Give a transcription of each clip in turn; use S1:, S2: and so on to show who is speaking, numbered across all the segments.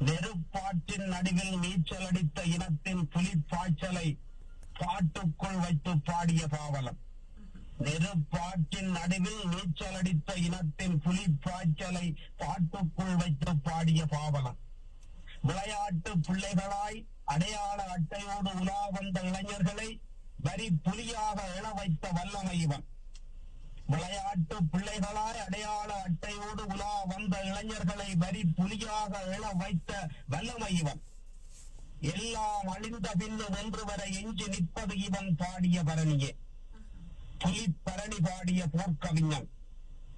S1: நெருப்பாற்றின் நடுவில் நீச்சல் அடித்த இனத்தின் புலிப்பாய்ச்சலை பாட்டுக்குள் வைத்து பாடிய பாவலன் நெருப்பாற்றின் நடுவில் நீச்சல் அடித்த இனத்தின் புலிப்பாய்ச்சலை பாட்டுக்குள் வைத்து பாடிய பாவலன் விளையாட்டு பிள்ளைகளாய் அடையாள அட்டையோடு உலா வந்த இளைஞர்களை வரி புலியாக எழ வைத்த வல்லமை இவன். விளையாட்டு பிள்ளைகளாய் அடையாள அட்டையோடு உலா வந்த இளைஞர்களை வரி புலியாக எழ வைத்த வல்லமை இவன். எல்லாம் அழிந்த பின்னு ஒன்று வர எஞ்சி நிற்பது இவன் பாடிய பரணியே. புலிப்பரணி பரணி பாடிய போர்க்கவிஞன்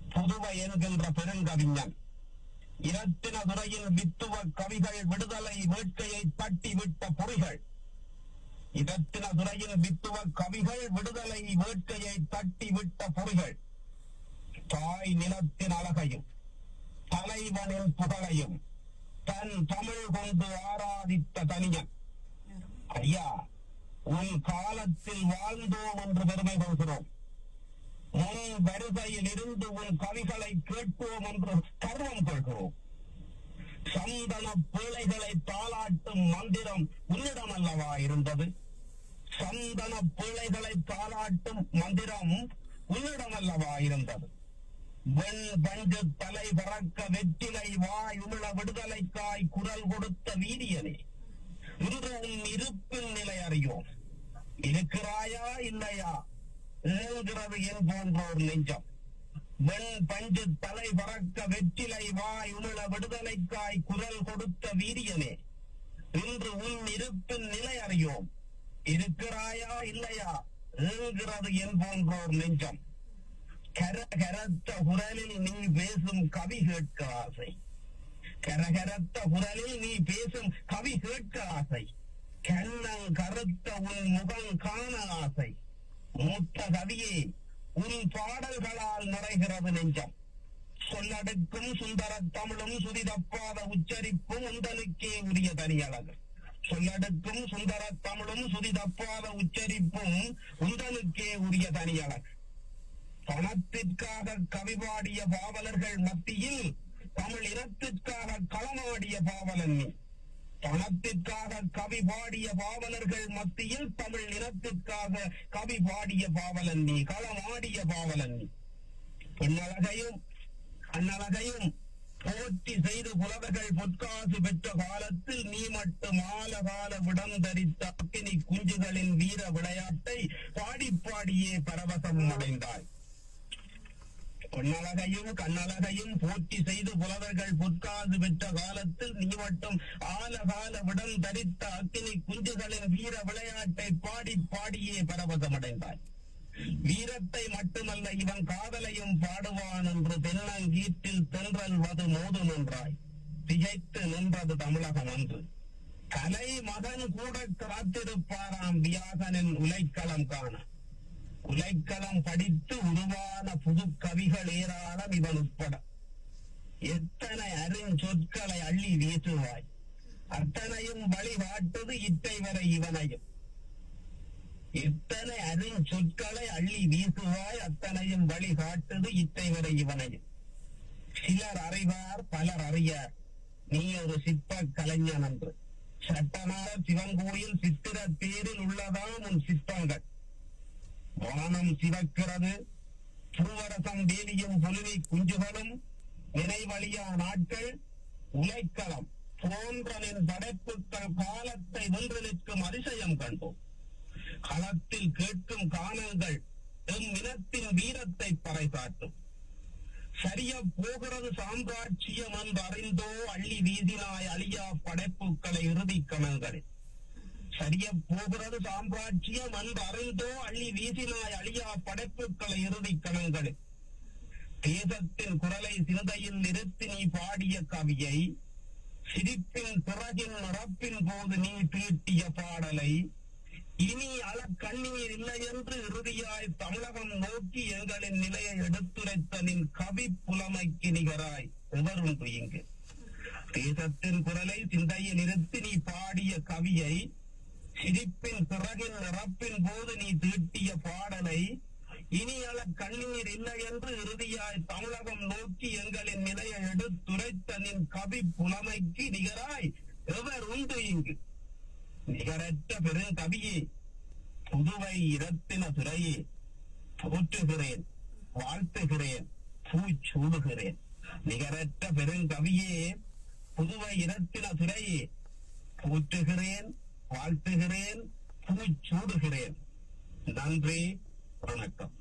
S1: புதுவை என்கின்ற பெருங்கவிஞன். இரத்தின துறையின் வித்துவ கவிகள் விடுதலை வேட்கையை தட்டி விட்ட பொறிகள். இரத்தின துறையில் வித்துவ கவிகள் விடுதலை வேட்கையை தட்டி விட்ட பொறிகள். தாய் நிலத்தின் அழகையும் தலைவனின் புகழையும் தன் தமிழ் கொண்டு ஆராதித்த தனியன். ஐயா உன் காலத்தில் வாழ்ந்தோம் என்று பெருமை கொள்கிறோம். முன் வருகையில் இருந்து உன் கவிகளை கேட்போம் என்று கர்வம் கொள்கிறோம். சந்தன பிள்ளைகளை தாளாட்டும் மந்திரம் உன்னிடம் அல்லவா இருந்தது? சந்தன பிள்ளைகளை பாராட்டும் மந்திரம் உன்னிடம் அல்லவா இருந்தது. வெண் பஞ்சு தலை பறக்க வெற்றிலை வாய் உமிழ விடுதலைக்காய் குரல் கொடுத்த வீரியனே. இன்று உன் இருப்பின் நிலை அறியோம். இருக்கிறாயா இல்லையா? ஏங்குகிறது என் போன்றோர் நெஞ்சம். வெண் பஞ்சு தலை பறக்க வெற்றிலை வாய் உமிழ விடுதலைக்காய் குரல் கொடுத்த வீரியனே. இன்று உன் இருப்பின் நிலை அறியோம். இருக்கிறாயா இல்லையா? ஏங்குகிறது என் போன்றோர் நெஞ்சம் கரகரத்த குரலில் நீ பேசும் கவி கேட்க ஆசை. கரகரத்த குரலில் நீ பேசும் கவி கேட்க ஆசை. கண்ணம் கருத்த உன் முகம் காண ஆசை. மூத்த கவியே உன் பாடல்களால் நிறைகிறது நெஞ்சம். சொல்லடுக்கும் சுந்தர தமிழும் சுதிதப்பாத உச்சரிப்பும் உந்தனுக்கே உரிய தனியழகு. சொல்லடுக்கும் சுந்தர தமிழும் சுதிதப்பாத உச்சரிப்பும் உந்தனுக்கே உரிய தனியாளர். பணத்திற்காக கவி பாடிய பாவலர்கள் மத்தியில் தமிழ் இனத்திற்காக களமாடிய பாவலன். பணத்திற்காக கவி பாடிய பாவலர்கள் மத்தியில் தமிழ் இனத்திற்காக கவி பாடிய பாவலன் நீ களமாடிய பாவலன் நீ. பெண்ணழகையும் போற்றி செய்து புலவர்கள் பொற்காசு பெற்ற காலத்தில் நீ மட்டும் ஆலகால விடம் தரித்த அக்கினி குஞ்சுகளின் வீர விளையாட்டை பாடி பாடியே பரவசம் அடைந்தாய். பொன்னழகையும் கண்ணழகையும் போற்றி செய்து புலவர்கள் பொற்காசு பெற்ற காலத்தில் நீ மட்டும் ஆலகால விடம் தரித்த அக்கினி குஞ்சுகளின் வீர விளையாட்டை பாடி பாடியே பரவசம் அடைந்தாய். வீரத்தை மட்டுமல்ல இவன் காதலையும் பாடுவான் என்று தென்னங்கீற்றில் தென்றல் வது மோது நின்றாய் திகைத்து நின்றது தமிழகம் என்று கலை மகன் கூட காத்திருப்பாராம் வியாசனின் உலைக்களம் காண. உலைக்களம் படித்து உருவான புது கவிகள் ஏராளம் இவன் உட்பட. எத்தனை அருஞ்சொற்களை அள்ளி வீசுவாய். அத்தனையும் வழிகாட்டுது இத்தை வரை இவனையும். எத்தனை அருஞ்சொற்களை அள்ளி வீசுவாய் அத்தனையும் வழிகாட்டுது இத்தை வரை இவனையும் சிலர் அறிவார் பலர் அறியார். நீ ஒரு சிற்ப கலைஞன் என்று. சட்டநாத சிவன் கோயில் சித்திர தேரில் உள்ளதான் உன் சிற்பங்கள். வானம் சிவக்கிறது. பூவரசம் வேலியும் புலிவி குஞ்சுகளும் நினைவழியா நாட்கள் உலைக்களம் போன்ற நின் படைப்புக்கள் காலத்தை வென்று நிற்கும் அதிசயம் கண்டோம். களத்தில் கேட்கும் காணங்கள் எம் இனத்தின் வீரத்தை பறைசாட்டும் சரிய போகிறது சாம்ராட்சியம் என்றறிந்தோ அள்ளி வீதினாய் அழியா படைப்புக்களை இறுதி கணங்களில் சரிய போகிறது சாம்ராட்சியம் என்றறிந்தோ அள்ளி வீசினாய் அழியா படைப்புக்களை இறுதி கணங்களில் தேசத்தின் குரலை சிந்தையில் நிறுத்தி நீ பாடிய கவியை சிரிப்பின் பிறகின் நடப்பின் போது நீ தீட்டிய பாடலை இனி கண்ணீர் இல்லை என்று இறுதியாய் தமிழகம் நோக்கி எங்களின் நிலையை எடுத்துரைத்த நின் கவி புலமைக்கு நிகராய் எவருண்டு இங்கு. தேசத்தின் குரலை சிந்தையில் நிறுத்தி நீ பாடிய கவியை சிரிப்பின் பிறகின் நிரப்பின் போது நீ தீட்டிய பாடலை இனியள கண்ணீர் இல்லை என்று இறுதியாய் தமிழகம் நோக்கி எங்களின் நிலையை எடுத்துரைத்த நின் கவி புலமைக்கு நிகராய் எவர் உண்டு இங்கு? நிகரற்ற பெருங்கவியே புதுவை இரத்தின துறையே போற்றுகிறேன் வாழ்த்துகிறேன் பூச்சூடுகிறேன் நிகரற்ற பெருங்கவியே புதுவை இரத்தின துறையே போற்றுகிறேன் வாழ்த்துகிறேன் பூச்சூடுகிறேன் நன்றி வணக்கம்.